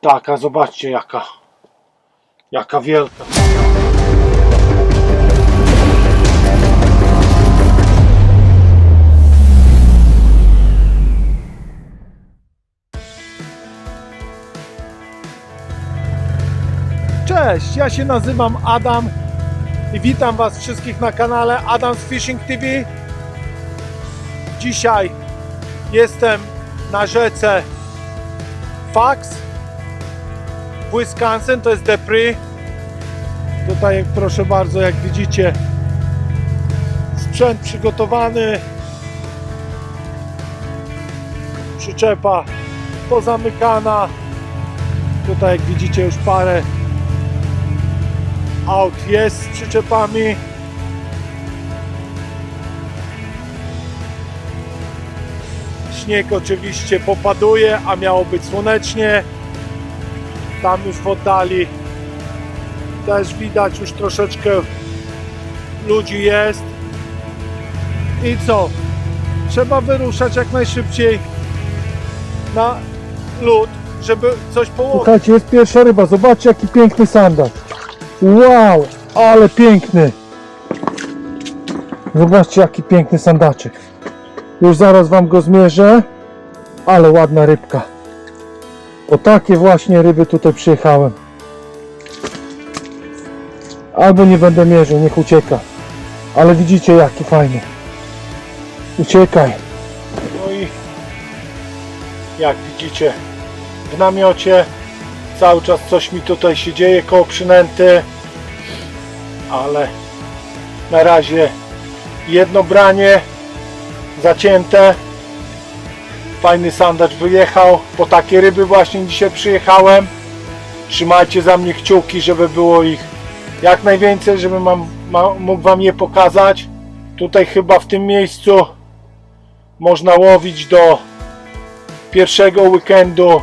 Taka, zobaczcie jaka. Jaka wielka. Cześć, ja się nazywam Adam i witam Was wszystkich na kanale Adam's Fishing TV. Dzisiaj jestem na rzece Fax Wisconsin, to jest Depry. Tutaj proszę bardzo, jak widzicie, sprzęt przygotowany, przyczepa pozamykana. Tutaj jak widzicie już parę aut jest z przyczepami. Śnieg oczywiście popaduje, a miało być słonecznie. Tam już w oddali też widać już troszeczkę ludzi jest. I co? Trzeba wyruszać jak najszybciej na lód, żeby coś połowić. Słuchajcie, jest pierwsza ryba. Zobaczcie jaki piękny sandacz. Wow, ale piękny. Zobaczcie jaki piękny sandaczek. Już zaraz wam go zmierzę. Ale ładna rybka. O takie właśnie ryby tutaj przyjechałem. Albo nie będę mierzył, niech ucieka. Ale widzicie jaki fajny. Uciekaj. No i jak widzicie w namiocie cały czas coś mi tutaj się dzieje koło przynęty ale na razie jedno branie zacięte fajny sandacz wyjechał po takie ryby właśnie dzisiaj przyjechałem trzymajcie za mnie kciuki żeby było ich jak najwięcej żeby mam, ma, mógł wam je pokazać tutaj chyba w tym miejscu można łowić do pierwszego weekendu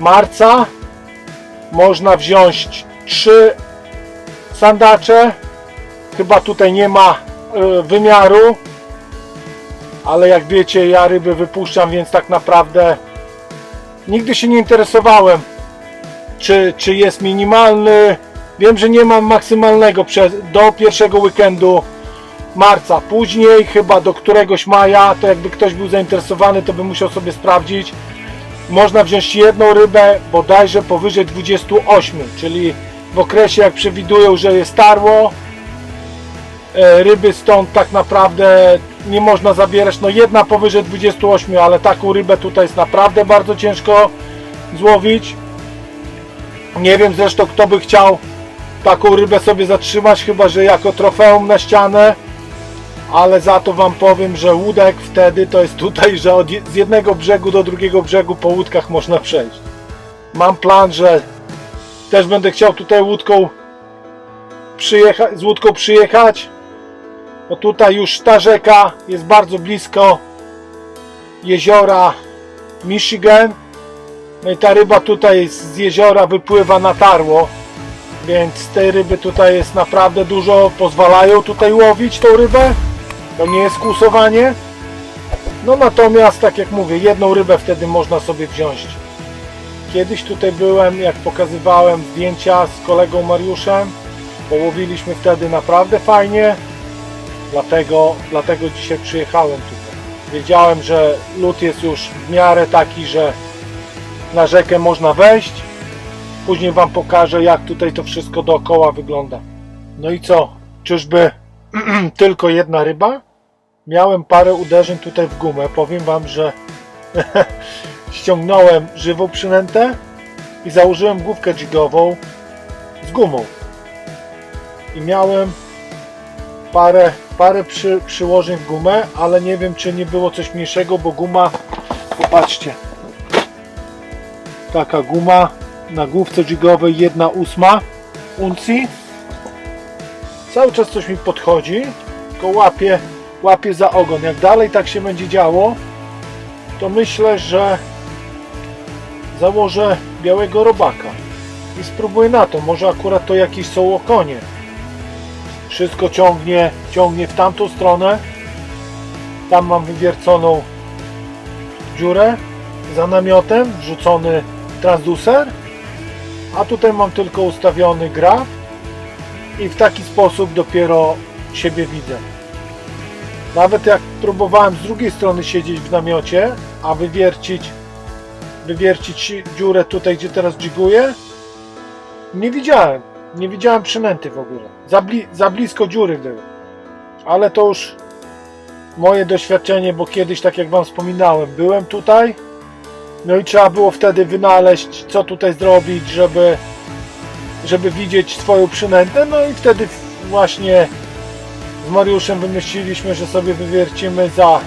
marca. Można wziąć trzy sandacze. Chyba tutaj nie ma y, wymiaru, ale jak wiecie, ja ryby wypuszczam, więc tak naprawdę nigdy się nie interesowałem, czy, czy jest minimalny. Wiem, że nie mam maksymalnego do pierwszego weekendu marca. Później chyba do któregoś maja, to jakby ktoś był zainteresowany, to by musiał sobie sprawdzić. Można wziąć jedną rybę bodajże powyżej 28, czyli w okresie jak przewidują, że jest tarło, e, ryby stąd tak naprawdę nie można zabierać. No jedna powyżej 28, ale taką rybę tutaj jest naprawdę bardzo ciężko złowić. Nie wiem zresztą kto by chciał taką rybę sobie zatrzymać, chyba że jako trofeum na ścianę ale za to wam powiem, że łódek wtedy to jest tutaj, że od z jednego brzegu do drugiego brzegu po łódkach można przejść. Mam plan, że też będę chciał tutaj łódką przyjechać, z łódką przyjechać, bo tutaj już ta rzeka jest bardzo blisko jeziora Michigan. No i ta ryba tutaj z jeziora wypływa na tarło, więc tej ryby tutaj jest naprawdę dużo, pozwalają tutaj łowić tą rybę. To nie jest kłusowanie. No natomiast, tak jak mówię, jedną rybę wtedy można sobie wziąć. Kiedyś tutaj byłem, jak pokazywałem zdjęcia z kolegą Mariuszem. Połowiliśmy wtedy naprawdę fajnie. Dlatego, dlatego dzisiaj przyjechałem tutaj. Wiedziałem, że lód jest już w miarę taki, że na rzekę można wejść. Później Wam pokażę, jak tutaj to wszystko dookoła wygląda. No i co? Czyżby tylko jedna ryba? Miałem parę uderzeń tutaj w gumę. Powiem Wam, że ściągnąłem żywą przynętę i założyłem główkę jigową z gumą. I miałem parę, parę przy, przyłożeń w gumę, ale nie wiem, czy nie było coś mniejszego, bo guma, popatrzcie, taka guma na główce jigowej 1 ósma uncji cały czas coś mi podchodzi, tylko łapie, łapie za ogon. Jak dalej tak się będzie działo, to myślę, że założę białego robaka i spróbuję na to. Może akurat to jakieś są okonie. Wszystko ciągnie, ciągnie w tamtą stronę. Tam mam wywierconą dziurę za namiotem, wrzucony transducer, a tutaj mam tylko ustawiony graf i w taki sposób dopiero siebie widzę. Nawet jak próbowałem z drugiej strony siedzieć w namiocie, a wywiercić, wywiercić dziurę tutaj, gdzie teraz dżiguję, nie widziałem. Nie widziałem przynęty w ogóle. Za, bli, za blisko dziury były. Ale to już moje doświadczenie, bo kiedyś, tak jak Wam wspominałem, byłem tutaj. No i trzeba było wtedy wynaleźć, co tutaj zrobić, żeby, żeby widzieć swoją przynętę. No i wtedy właśnie z Mariuszem wymyśliliśmy, że sobie wywiercimy za,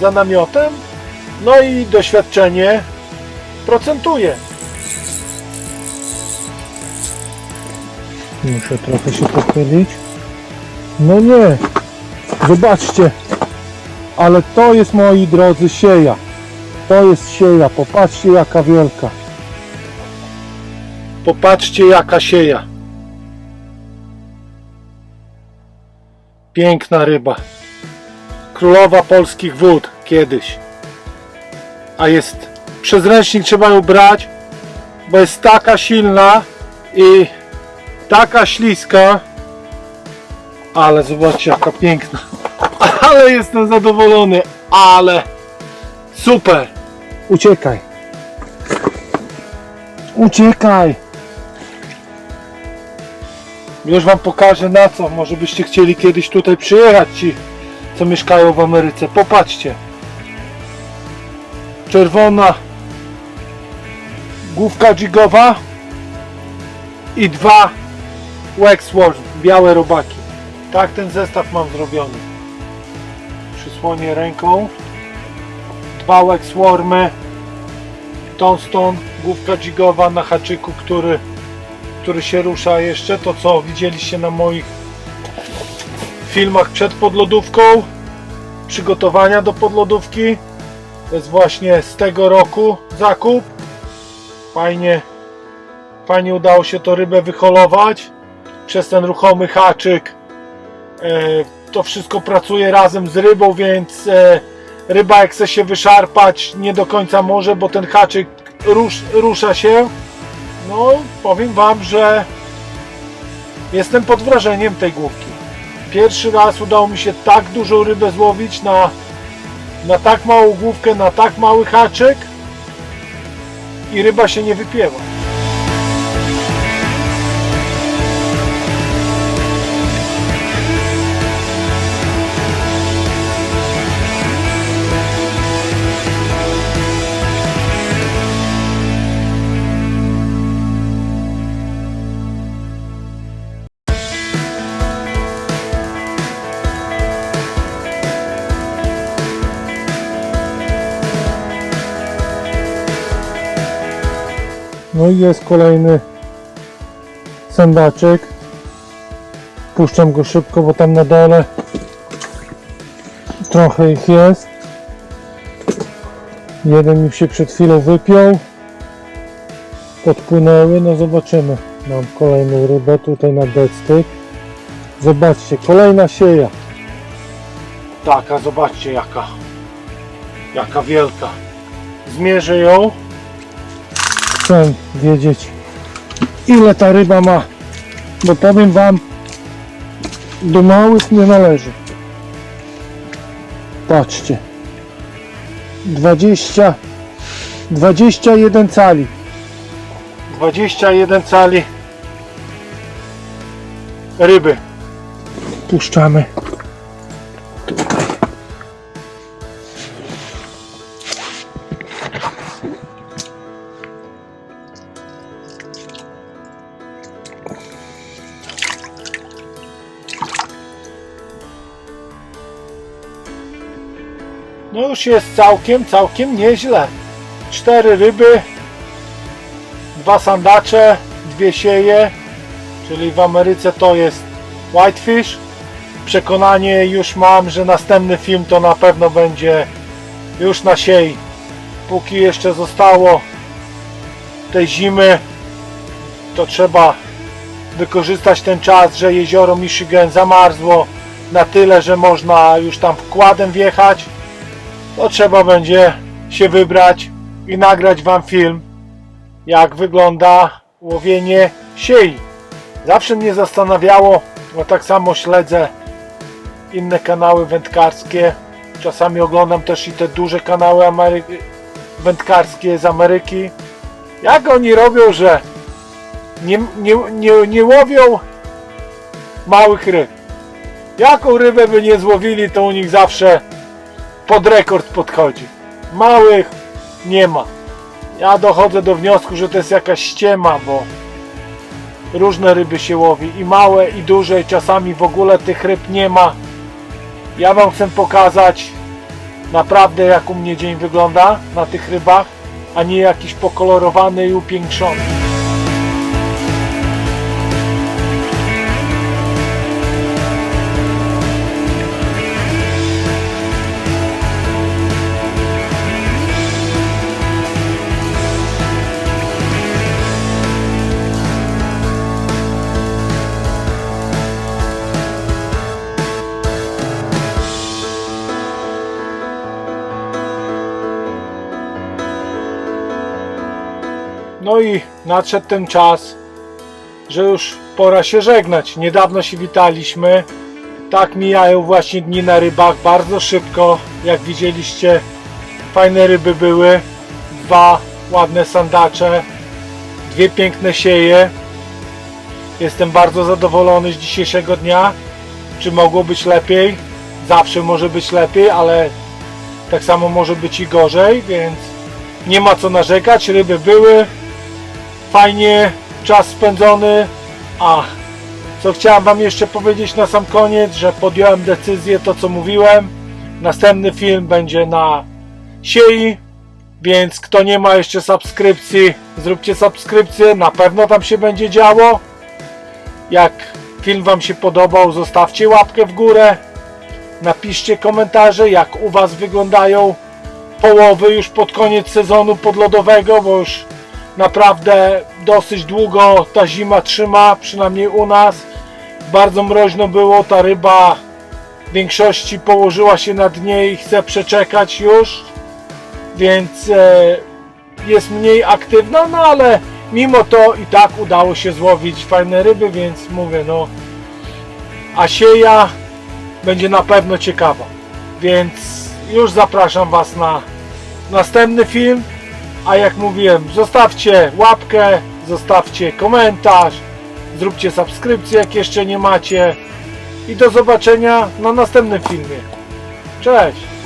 za namiotem. No i doświadczenie procentuje. Muszę trochę się pochylić. No nie. Zobaczcie. Ale to jest, moi drodzy, sieja. To jest sieja. Popatrzcie, jaka wielka. Popatrzcie jaka sieja. Piękna ryba. Królowa polskich wód kiedyś. A jest przez ręcznik trzeba ją brać, bo jest taka silna i taka śliska. Ale zobaczcie jaka piękna. Ale jestem zadowolony. Ale super. Uciekaj. Uciekaj. Już wam pokażę na co. Może byście chcieli kiedyś tutaj przyjechać ci, co mieszkają w Ameryce. Popatrzcie. Czerwona główka jigowa i dwa Waxworth, białe robaki. Tak ten zestaw mam zrobiony. Przysłonię ręką. Dwa Waxwormy. Tombstone, główka jigowa na haczyku, który który się rusza jeszcze, to co widzieliście na moich filmach przed podlodówką, przygotowania do podlodówki. To jest właśnie z tego roku zakup. Fajnie, fajnie udało się to rybę wyholować przez ten ruchomy haczyk. E, to wszystko pracuje razem z rybą, więc e, ryba jak chce się wyszarpać nie do końca może, bo ten haczyk rusz, rusza się. No, powiem Wam, że jestem pod wrażeniem tej główki. Pierwszy raz udało mi się tak dużą rybę złowić na, na tak małą główkę, na tak mały haczyk i ryba się nie wypięła. I jest kolejny sandaczek. Puszczam go szybko, bo tam na dole trochę ich jest. Jeden mi się przed chwilą wypiął. Podpłynęły, no zobaczymy. Mam kolejną rybę tutaj na deckstyk. Zobaczcie, kolejna sieja. Taka, zobaczcie jaka. Jaka wielka. Zmierzę ją. Chcę wiedzieć ile ta ryba ma. Bo powiem wam, do małych nie należy. Patrzcie. 20 21 cali. 21 cali ryby. Puszczamy. Już jest całkiem, całkiem nieźle. Cztery ryby, dwa sandacze, dwie sieje, czyli w Ameryce to jest whitefish. Przekonanie już mam, że następny film to na pewno będzie już na siei. Póki jeszcze zostało tej zimy, to trzeba wykorzystać ten czas, że jezioro Michigan zamarzło na tyle, że można już tam wkładem wjechać to trzeba będzie się wybrać i nagrać Wam film jak wygląda łowienie siei. Zawsze mnie zastanawiało, bo tak samo śledzę inne kanały wędkarskie. Czasami oglądam też i te duże kanały Amery- wędkarskie z Ameryki. Jak oni robią, że nie, nie, nie, nie łowią małych ryb. Jaką rybę by nie złowili, to u nich zawsze pod rekord podchodzi. Małych nie ma. Ja dochodzę do wniosku, że to jest jakaś ściema, bo różne ryby się łowi i małe i duże i czasami w ogóle tych ryb nie ma. Ja Wam chcę pokazać naprawdę jak u mnie dzień wygląda na tych rybach, a nie jakiś pokolorowany i upiększony. No i nadszedł ten czas, że już pora się żegnać. Niedawno się witaliśmy. Tak mijają właśnie dni na rybach bardzo szybko. Jak widzieliście, fajne ryby były. Dwa ładne sandacze, dwie piękne sieje. Jestem bardzo zadowolony z dzisiejszego dnia. Czy mogło być lepiej? Zawsze może być lepiej, ale tak samo może być i gorzej, więc nie ma co narzekać. Ryby były, fajnie czas spędzony. A co chciałem Wam jeszcze powiedzieć na sam koniec, że podjąłem decyzję, to co mówiłem. Następny film będzie na siei, więc kto nie ma jeszcze subskrypcji, zróbcie subskrypcję, na pewno tam się będzie działo. Jak film Wam się podobał, zostawcie łapkę w górę. Napiszcie komentarze, jak u Was wyglądają połowy już pod koniec sezonu podlodowego, bo już naprawdę dosyć długo ta zima trzyma, przynajmniej u nas. Bardzo mroźno było, ta ryba w większości położyła się na dnie i chce przeczekać już, więc e, jest mniej aktywna, no ale mimo to i tak udało się złowić fajne ryby, więc mówię, no a sieja będzie na pewno ciekawa, więc już zapraszam Was na następny film. A jak mówiłem, zostawcie łapkę, zostawcie komentarz, zróbcie subskrypcję, jak jeszcze nie macie. I do zobaczenia na następnym filmie. Cześć!